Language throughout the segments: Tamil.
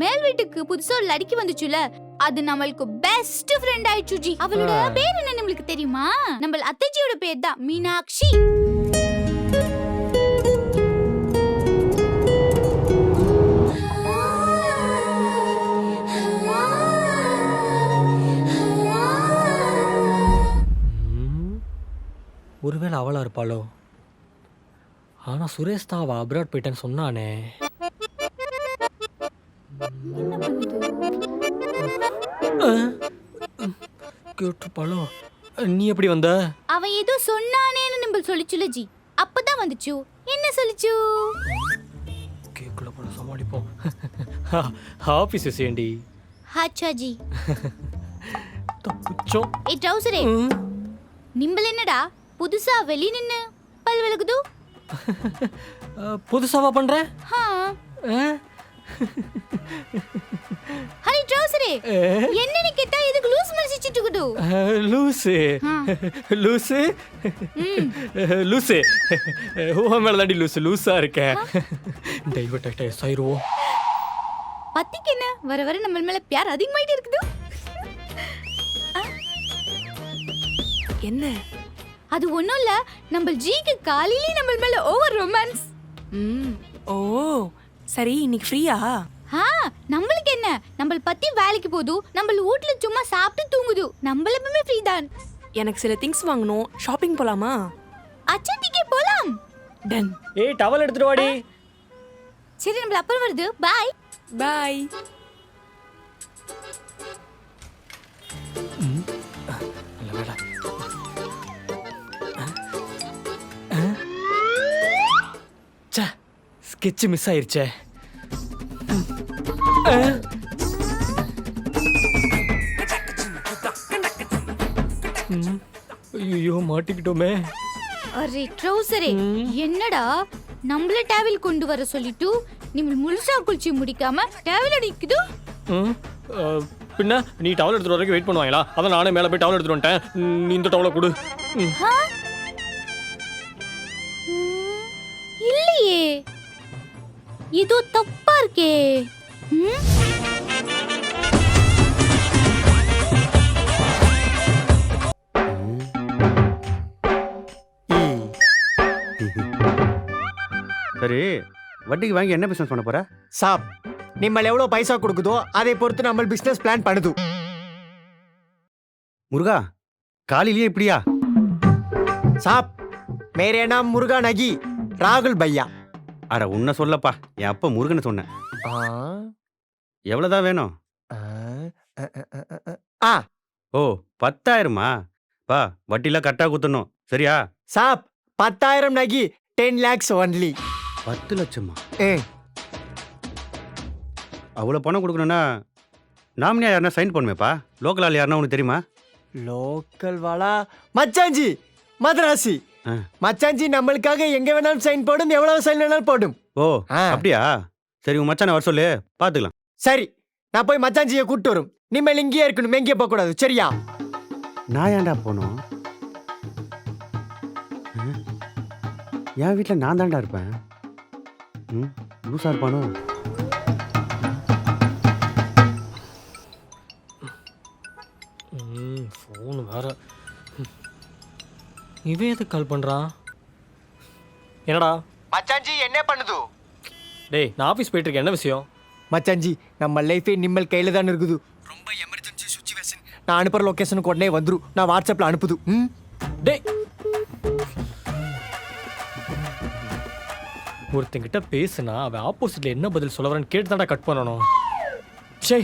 மேல் வீட்டுக்கு புதுசா ஒரு லடிக்கி வந்துச்சுல? அது நம்மளுக்கு பெஸ்ட் ஃப்ரெண்ட் ஆயிடுச்சு ஜி. அவளோட. பேர் என்ன நம்மளுக்கு தெரியுமா? நம்ம அத்தைச்சியோட பேர் தான் மீனாட்சி. ஒருவேளை அவளா இருப்பாளோ? ஆனா சுரேஷ் தான் அவ அப்ராட் போயிட்டேன்னு சொன்னானே. என்ன பண்ணுது கேட்டுப்பாளோ? நீ எப்படி வந்த? அவன் ஏதோ சொன்னானேன்னு நம்ம சொல்லிச்சுல ஜி. அப்பதான் வந்துச்சு. என்ன சொல்லிச்சு? கேக்குள்ள போல சமாளிப்போம். Office விஷயண்டி ஹாச்சா G. தப்பிச்சோம். ஏ ட்ரௌசரே. நிம்பல் என்னடா? புதுசா வெளி நின்னு பல் விளக்குது? புதுசாவா பண்ற? ஹரி ட்ரௌசரே என்னன்னு கேட்டா இதுக்கு லூஸ் மாதிரி சிச்சிட்டு இருக்குது லூசு. லூசு? லூசு. உன் மேல தாண்டி லூசு லூசா இருக்க. டைவர்ட் ஆகிட்ட எஸ் ஆயிருவோம் பத்திக்கு என்ன? வர வர நம்ம மேல பியார் அதிகமாயிட்டே இருக்குது. என்ன? அது ஒண்ணும் இல்ல நம்ம ஜிக்கு காலையிலே நம்ம மேல ஓவர் ரொமான்ஸ் ம். ஓ சரி இன்னைக்கு ஃப்ரீயா ஆ நம்மளுக்கு என்ன? நம்ம பத்தி வேலைக்கு போகுது நம்ம வீட்ல சும்மா சாப்பிட்டு தூங்குது. நம்மள எப்பவுமே ஃப்ரீ தான். எனக்கு சில திங்ஸ் வாங்கணும். ஷாப்பிங் போலாமா? அச்சட்டிக்கே போலாம். டன் ஏய் டவல் எடுத்துட்டு வாடி. சரி நம்மள அப்புறம் வருது. பாய் பாய் ஸ்கெட்ச் மிஸ் ஆயிருச்சே. ஐயோ மாட்டிக்கிட்டோமே. அரே ட்ரௌசரே. என்னடா? நம்மள டேவல் கொண்டு வர சொல்லிட்டு நீங்க முழுசா குளிச்சு முடிக்காம டேவல் அடிக்குது பின்ன நீ டவல் எடுத்துட்டு வரைக்கும் வெயிட் பண்ணுவாங்களா? அதான் நானே மேலே போய் டவல் எடுத்துட்டு வந்துட்டேன். நீ இந்த டவலை கொடு. ஏதோ தப்பா இருக்கே? சரி வட்டிக்கு வாங்கி என்ன பிசினஸ் பண்ண போற? சாப் நிம்மல் எவ்வளவு பைசா கொடுக்குதோ அதை பொறுத்து நம்ம பிசினஸ் பிளான் பண்ணுது. முருகா காலையிலேயே இப்படியா? சாப் மேரே நாம் முருகா நகி? ராகுல் பையா. அட உன்னை சொல்லப்பா என் அப்பா முருகனை சொன்னேன். எவ்வளவுதான் வேணும்? ஆ ஓ பத்தாயிரமா? பா வட்டிலாம் கரெக்டாக குத்தணும் சரியா? சாப் பத்தாயிரம் நகி டென் லேக்ஸ் ஒன்லி. பத்து லட்சமா? அவ்வளோ பணம் கொடுக்கணும்னா நாமினியா யாருன்னா சைன் பண்ணுமேப்பா? லோக்கல் ஆள் யாருன்னா உனக்கு தெரியுமா? லோக்கல் வாலா மச்சாஞ்சி மதராசி. ஆ. மச்சாஞ்சி நம்மளுக்காக எங்க வேணாலும் சைன் போடும் எவ்வளவு சைன் வேணாலும் போடும். ஓ ஆ. அப்படியா? சரி உன் மச்சானை வர சொல்லு பார்த்துக்கலாம் சரி நான் போய் மச்சாஞ்சியை கூட்டு வரும். நிம்மல் இங்கேயே இருக்கணும் எங்கேயே போக கூடாது சரியா? நான் ஏன்டா போனோம்? என் வீட்டில் நான் தான்டா இருப்பேன். ம் லூசா இருப்பானோ? ஃபோன் வேற. இவன் எதுக்கு கால் பண்ணுறான் என்னடா? மச்சாஞ்சி என்ன பண்ணுது? டேய் நான் ஆஃபீஸ் போயிட்டு இருக்கேன் என்ன விஷயம்? மச்சாஞ்சி நம்ம லைஃபே நிம்மல் கையில தான் இருக்குது. ரொம்ப எமர்ஜென்சி சுச்சுவேஷன் நான் அனுப்புற லொகேஷனுக்கு உடனே வந்துரும் நான் வாட்ஸ்அப்ல அனுப்புது. ம்? டேய்! ஒருத்தங்கிட்ட பேசுனா அவன் ஆப்போசிட்ல என்ன பதில் சொல்ல வரான்னு கேட்டு தான்டா கட் பண்ணணும். சே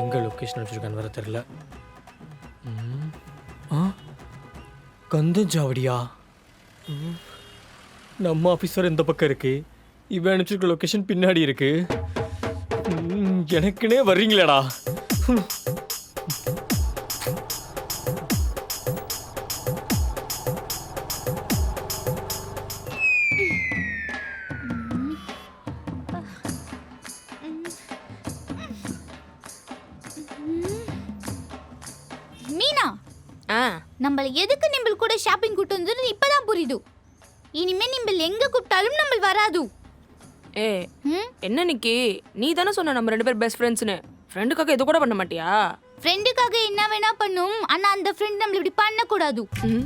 எங்க லொக்கேஷன் வச்சிருக்கான்னு வேற தெரியல. கந்தஞ்சாவடியா. நம்ம ஆஃபீஸ் வேற இந்த பக்கம் இருக்கு இவன் அனுப்பிச்சிருக்க லொக்கேஷன் பின்னாடி இருக்கு ம், எனக்குனே வர்றீங்களேடா ம். மீனா ஆ நம்ம எதுக்கு நிம்பல் கூட ஷாப்பிங் கூட்டு வந்தது? இப்பதான் புரியுது. இனிமே நிம்பல் எங்க கூப்பிட்டாலும் நம்ம வராது. ஏ ம்? என்ன நிக்கி? நீ தானே சொன்ன நம்ம ரெண்டு பேர் பெஸ்ட் ஃப்ரெண்ட்ஸ்னு ஃப்ரெண்டுக்காக இது கூட பண்ண மாட்டியா? ஃப்ரெண்டுக்காக என்ன வேணா பண்ணும். ஆனா அந்த ஃப்ரெண்ட் நம்மள இப்படி பண்ணக்கூடாது. ம்.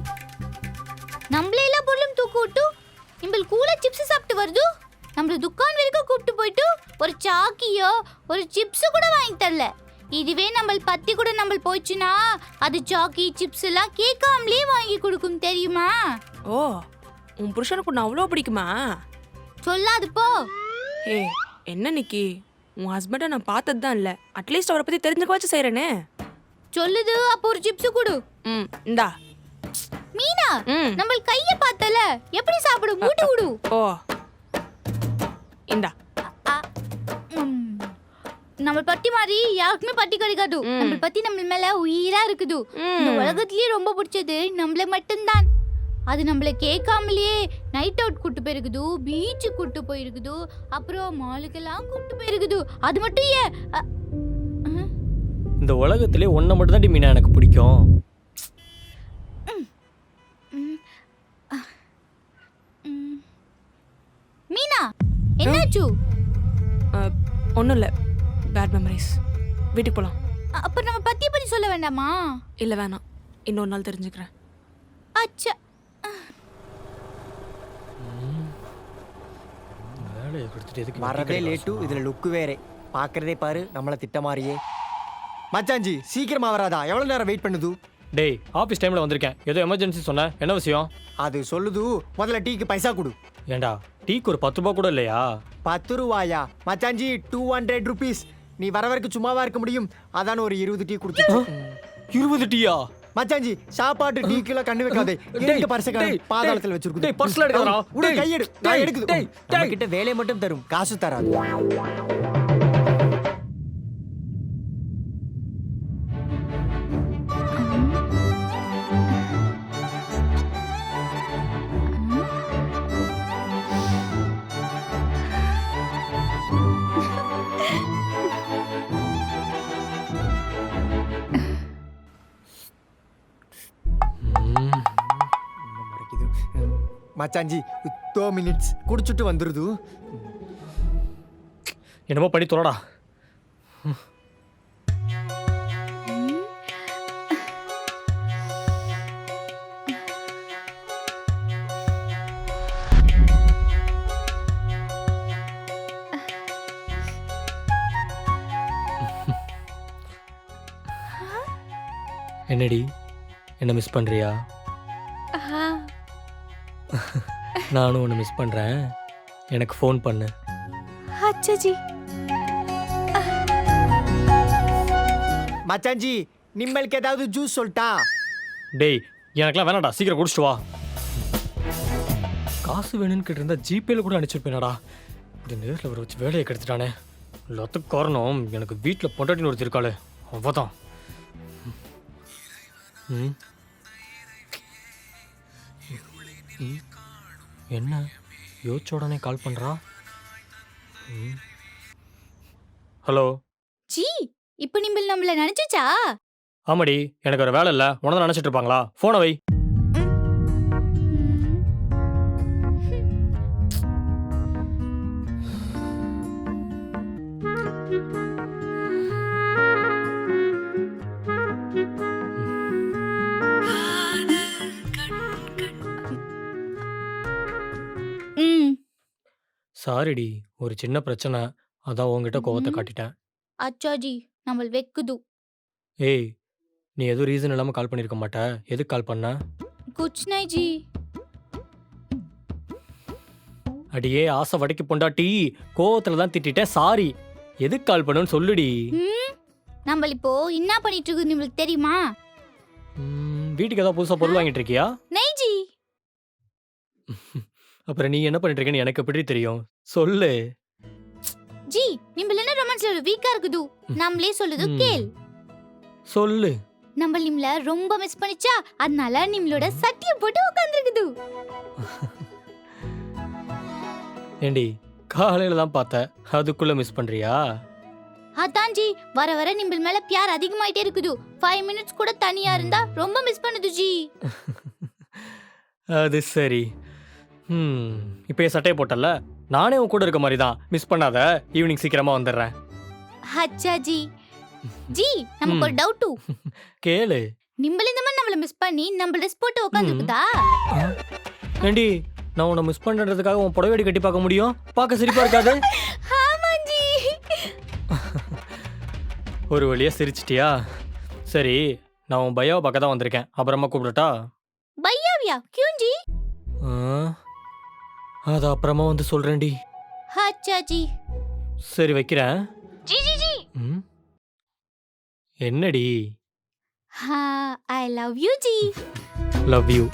நம்மளே எல்லா பொருளும் தூக்கு விட்டு நம்மள் கூல சிப்ஸ் சாப்பிட்டு வருது. நம்மள துக்கான் வரைக்கும் கூப்பிட்டு போயிட்டு ஒரு சாக்கியோ ஒரு சிப்ஸ் கூட வாங்கி தரல. இதுவே நம்ம பத்தி கூட நம்ம போயிடுச்சுன்னா அது சாக்கி சிப்ஸ் எல்லாம் கேட்காமலே வாங்கி கொடுக்கும் தெரியுமா? ஓ உன் புருஷனுக்கு உன்னை அவ்வளோ பிடிக்குமா? சொல்லாது போ. ஏ என்ன நிக்கி? உன் ஹஸ்பண்டை நான் பார்த்தது தான் இல்லை. அட்லீஸ்ட் அவரை பற்றி தெரிஞ்சுக்க வச்சு செய்கிறேனே சொல்லுது அப்போ ஒரு சிப்ஸ் கொடு. ம் இந்தா. மீனா ம். நம்ம கைய பார்த்தல. எப்படி சாப்பிடும் மூட்டு விடு ஓ. இந்தா. நம்ம பட்டி மாதிரி யாருக்குமே பட்டி கிடைக்காது. நம்ம பத்தி நம்ம மேல உயிரா இருக்குது. இந்த. உலகத்திலேயே ரொம்ப பிடிச்சது நம்மள மட்டும்தான். அது நம்மள கேட்காமலேயே நைட் அவுட் கூட்டு போயிருக்குது பீச்சு கூட்டு போயிருக்குது அப்புறம் மாலுக்கெல்லாம் கூட்டு போயிருக்குது. அது மட்டும் ஏன் அ, இந்த உலகத்திலே ஒன்றை மட்டும் தான் மீனா எனக்கு பிடிக்கும். ம். மீனா என்னாச்சு? ஒன்றும் இல்லை. பேட் மெமரிஸ் வீட்டுக்கு போகலாம் அப்ப நம்ம பத்திய பத்தி சொல்ல வேண்டாமா? இல்லை வேணாம். இன்னொரு நாள் தெரிஞ்சுக்கிறேன். அச்சா. வேலையை கொடுத்துட்டு எதுக்கு வரதே லேட்டு. இதுல லுக்கு வேறே. பாக்குறதே பாரு நம்மள திட்ட மாதிரியே மச்சாஞ்சி சீக்கிரமா வராதா? எவ்வளவு நேரம் வெயிட் பண்ணுது? டேய் ஆஃபீஸ் டைமில் வந்திருக்கேன். ஏதோ எமர்ஜென்சி சொன்னேன் என்ன விஷயம்? அது சொல்லுது முதல்ல டீக்கு பைசா கொடு. ஏண்டா டீக்கு ஒரு பத்து ரூபா கூட இல்லையா? பத்து ரூபாயா? மச்சாஞ்சி டூ ஹண்ட்ரட் ருபீஸ் நீ வர வரைக்கும் சும்மாவா இருக்க முடியும்? அதான் ஒரு இருபது டீ கொடுத்து இருபது டீயா? மச்சாஞ்சி சாப்பாட்டு டீக்குல கண்ணு வைக்காதே. இரண்டு டேய், பாதாளத்துல வச்சிருக்கு டேய், பர்ஸ்ல எடுக்காதடா. உடு கையெடு. நான் எடுக்குது. டேய். கிட்ட வேலை மட்டும் தரும். காசு தராது. மச்சாஞ்சி டூ மினிட்ஸ் குடிச்சிட்டு வந்துடுது என்னமோ பண்ணி தொலடா. என்னடி? என்ன மிஸ் பண்ணுறியா நானும் உன்னை மிஸ் பண்றேன். எனக்கு ஃபோன் பண்ணு. அச்சாஜி மச்சாஞ்சி நிம்மளுக்கு ஏதாவது ஜூஸ் சொல்லிட்டா டேய் எனக்கெல்லாம் வேணாடா சீக்கிரம் குடிச்சிட்டு வா. காசு வேணும்னு கேட்டிருந்தா ஜிபேல கூட அனுப்பிச்சிருப்பேனடா. இப்படி நேரில் வர வச்சு வேலையை கெடுத்துட்டானே. எல்லாத்துக்கும் காரணம் எனக்கு வீட்டில் பொண்டாட்டின்னு ஒருத்தர் இருக்காளே. அவதான் ம். ம். என்ன? யோசிச்ச உடனே கால் பண்ணுறா ஹலோ ஜி இப்போ நிம்பல் நம்மள நினைச்சுச்சா? ஆமாடி எனக்கு ஒரு வேலை இல்லை. உனதான் நினச்சிட்டு இருப்பாங்களா? ஃபோனை வை. சாரிடி ஒரு சின்ன பிரச்சனை. அதான் உன்கிட்ட கோவத்தை ம். காட்டிட்டேன். அச்சாஜி நம்ம வெக்குது. ஏய் நீ எதுவும் ரீசன் இல்லாமல் கால் பண்ணியிருக்க மாட்ட. எதுக்கு கால் பண்ண? குச் நை ஜி. அடியே ஆசை வடைக்கு பொண்டாட்டி கோவத்தில் தான் திட்டிட்டேன். சாரி. எதுக்கு கால் பண்ணுன்னு சொல்லுடி. ம் நம்ம இப்போ என்ன பண்ணிட்டு இருக்கு நம்மளுக்கு தெரியுமா? ம், வீட்டுக்கு ஏதாவது புதுசாக பொருள் வாங்கிட்டு இருக்கியா? நை ஜி. அப்புறம் நீ என்ன பண்ணிட்டு இருக்கேன்னு எனக்கு எப்படி தெரியும்? சொல்லு. ஜி நிம்பல் என்ன ரொமான்ஸ்ல வீக்கா இருக்குது? நம்மளே சொல்லுது ம். கேள். சொல்லு. நம்ம நிம்ல ரொம்ப மிஸ் பண்ணிச்சா அதனால நிம்ளோட சட்டிய போட்டு உட்காந்துருக்குது ஏண்டி காலையில் தான் பார்த்தேன் அதுக்குள்ளே மிஸ் பண்ணுறியா அதான் ஜி வர வர நிம்பல் மேல பியார் அதிகமாயிட்டே இருக்குது. ஃபைவ் மினிட்ஸ் கூட தனியா இருந்தா ரொம்ப மிஸ் பண்ணுது ஜி. அது சரி. ம். இப்போ என் சட்டையை போட்டல நானே உன் கூட இருக்க மாதிரி தான் மிஸ் பண்ணாத. ஈவினிங் சீக்கிரமா வந்துடுறேன். அச்சா ஜி. ஜி நமக்கு ஒரு டவுட்டு கேளு நிம்பல் இந்த மாதிரி நம்மள மிஸ் பண்ணி நம்ம ட்ரெஸ் போட்டு உட்காந்துருக்குதா ஏண்டி நான் உன்னை மிஸ் பண்ணுறதுக்காக உன் புடவை கட்டி பார்க்க முடியும்? பார்க்க சிரிப்பா இருக்காது? ஆமா ஜி. ஒரு வழியா சிரிச்சிட்டியா? சரி நான் உன் பையாவை பார்க்க தான் வந்திருக்கேன். அப்புறமா கூப்பிடட்டா? பையாவியா? Queen G. ஆ, அது அப்புறமா வந்து சொல்றேன்டி. அச்சா ஜி சரி வைக்கிறேன். ஜி ஜி ஜி. ம். என்னடி? I love you G. Love you.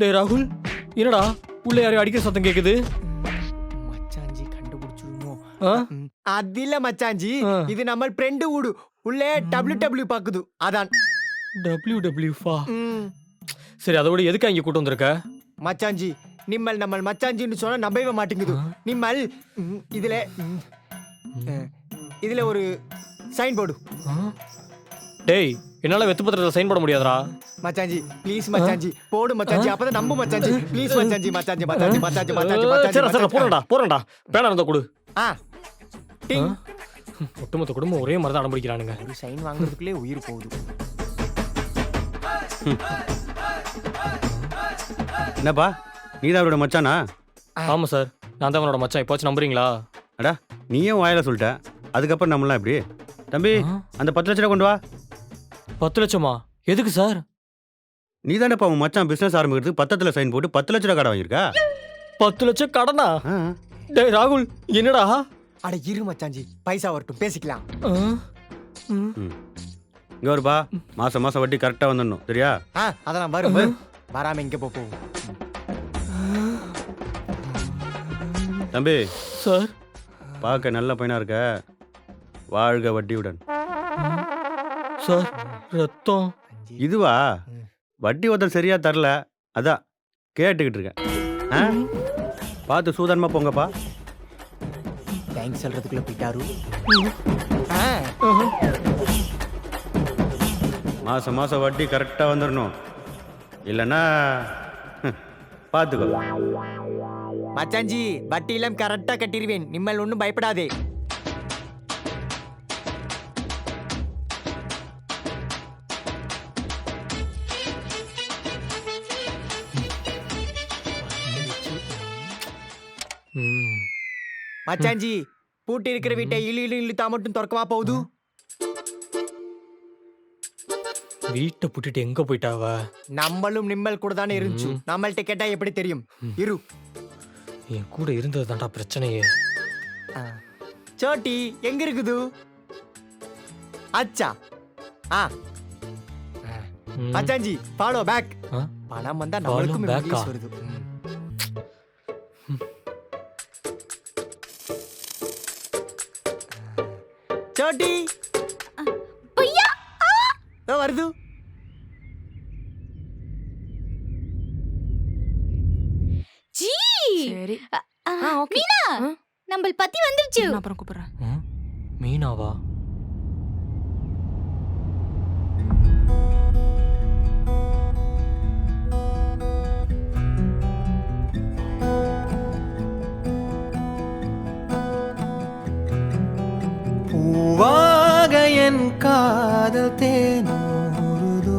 டேய் ராகுல் என்னடா? உள்ள யாரையும் அடிக்கிற சத்தம் கேக்குது? மச்சாஞ்சி கண்டுபிடிச்சிருமோ? ஆ? அதில்ல மச்சாஞ்சி ஆ. இது நம்ம ஃப்ரெண்டு ஊடு. உள்ளே டபிள்யூ டபிள்யூ பாக்குது. அதான். டபிள்யூ டபிள்யூ ஃபா ம். சரி அதோட எதுக்கு இங்க கூட்டு வந்திருக்க? மச்சாஞ்சி நிம்மல் நம்ம மச்சாஞ்சின்னு சொன்னா நம்பவே மாட்டேங்குது. நிம்மல் ம், இதுல ம், அஹ், இதுல ஒரு சைன் போடு. ஆ? டேய் என்னால வெத்து பத்திரத்துல சைன் போட முடியாதுடா. மச்சாஞ்சி ப்ளீஸ் மச்சாஞ்சி போடு மச்சாஞ்சி அப்பதான் நம்பு மச்சாஞ்சி ப்ளீஸ் மச்சாஞ்சி மச்சாஞ்சி மச்சாஞ்சி மச்சாஞ்சி மச்சாஞ்சி மச்சாஞ்சி சரி. போறேன்டா போறேன்டா பேனா இருந்தா கொடு. ஆ டிங். ஒட்டுமொத்த குடும்பம் ஒரே மாதிரி தான் அடம்பிடிக்கிறானுங்க ஒரு சைன் வாங்குறதுக்குள்ளே உயிர் போகுது. என்னப்பா நீ தான் அவரோட மச்சானா ஆமா சார். நான் தான் அவனோட மச்சான். இப்போச்சும் நம்புறீங்களா? அடா நீயும் வாயில சொல்லிட்ட. அதுக்கப்புறம் நம்மளாம் எப்படி? தம்பி? அந்த பத்து லட்ச ரூபா கொண்டு வா. பத்து லட்சமா? எதுக்கு சார்? நீ தானேப்பா உன் மச்சான் பிசினஸ் ஆரம்பிக்கிறதுக்கு பத்தத்துல சைன் போட்டு பத்து லட்ச ரூபா கடை வாங்கியிருக்கா? பத்து லட்சம் கடனா? ஆ. டேய் ராகுல் என்னடா? அட இரு மச்சாஞ்சி பைசா வரட்டும் பேசிக்கலாம். ஆ? ம். ம். இங்க வருப்பா மாசம் மாசம் வட்டி கரெக்டா வந்துடணும் சரியா? ஆ அதெல்லாம் வரும் வரும். வராம இங்க போ போகும் தம்பி. சார். பார்க்க நல்ல பையனா இருக்க. வாழ்க வட்டியுடன். சார் ரத்தம் இதுவா? வட்டி ஒருத்தர் சரியா தரல. அதான் கேட்டுக்கிட்டு இருக்கேன். ஆ? பார்த்து சூதானமா போங்கப்பா. தேங்க்ஸ் சொல்றதுக்குள்ள போயிட்டாரு. ஆ, மாசம் மாசம் வட்டி கரெக்டா வந்துடணும் இல்லைன்னா ஹம், பார்த்துக்கோ. மச்சாஞ்சி வட்டி எல்லாம் கரெக்டா கட்டிடுவேன் நிம்மல் ஒன்றும் பயப்படாதே. மச்சாஞ்சி பூட்டி இருக்கிற வீட்டை இழு இழு இழுத்தா மட்டும் திறக்கவா போகுது? வீட்டை புட்டிட்டு எங்க போயிட்டாவ? நம்மளும் நிம்மல் கூட தானே இருந்துச்சு. நம்மள்ட்ட கேட்டா எப்படி தெரியும்? இரு. என் கூட இருந்தது தான்டா பிரச்சனையே. சோட்டி எங்க இருக்குது? அச்சா. ஆ. ம். மச்சாஞ்சி ஃபாலோ பேக்? பணம் வந்தா நம்மளுக்கும் வருது. இதோ வருது. ஜி. சரி. ஆ. மீனா ஆ? நம்ம பத்தி வந்துருச்சு. நான் அப்புறம் கூப்பிடுறேன்? மீனாவா? காதல் தேனூறுதோ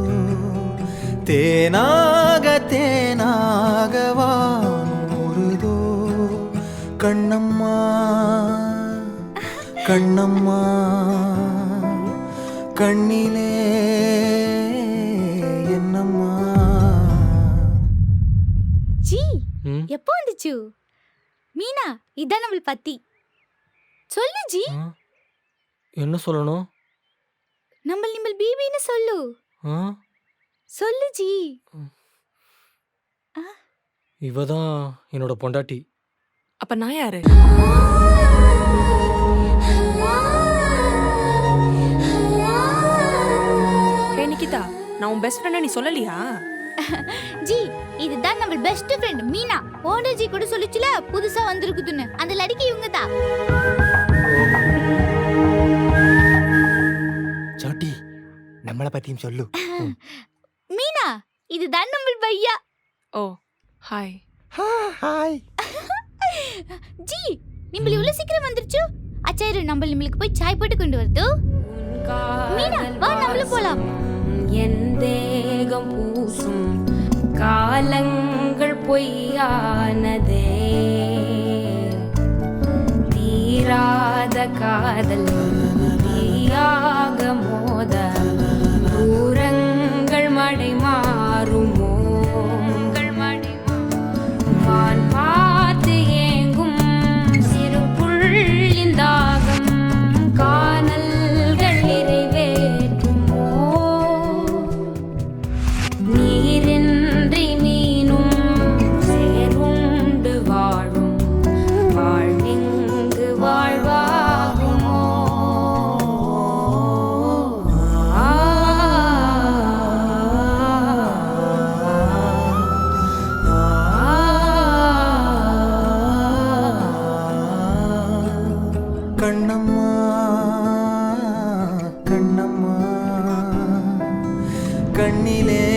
தேனாக தேனாக வானூறுதோ கண்ணம்மா கண்ணம்மா கண்ணிலே என்னம்மா? ஜி? எப்போ வந்துச்சு? மீனா இதான் நம்ம பத்தி. சொல்லு ஜி? என்ன சொல்லணும்? நம்ம நிம்பல் பிபின்னு சொல்லு. ஆ? சொல்லு ஜி. இவ தான் என்னோட பொண்டாட்டி. அப்ப நான் யாரு? ஹே நிக்கிதா நான் உன் பெஸ்ட் ஃப்ரெண்டை நீ சொல்லலையா? ஜி இதுதான் நம்ம பெஸ்ட் ஃப்ரெண்ட் மீனா. ஓனர்ஜி கூட சொல்லிச்சுல புதுசா வந்திருக்குதுன்னு. அந்த லடிக்கு இவங்க தான் நம்மளை பத்தியும் சொல்லு. மீனா இதுதான் நம்ம பையா? ஓ ஹாய் ஹாய் ஜி நிம்பள் இவ்வளவு சீக்கிரம் வந்துருச்சு? அச்சாரு நம்ம நம்மளுக்கு போய் சாய் போட்டு கொண்டு வருது மீனா வா நம்மளும் போலாம். என் தேகம் பூசும் காலங்கள் பொய்யானதே. தீராத காதல் தீயாக படைமா? കണ്ണിലേ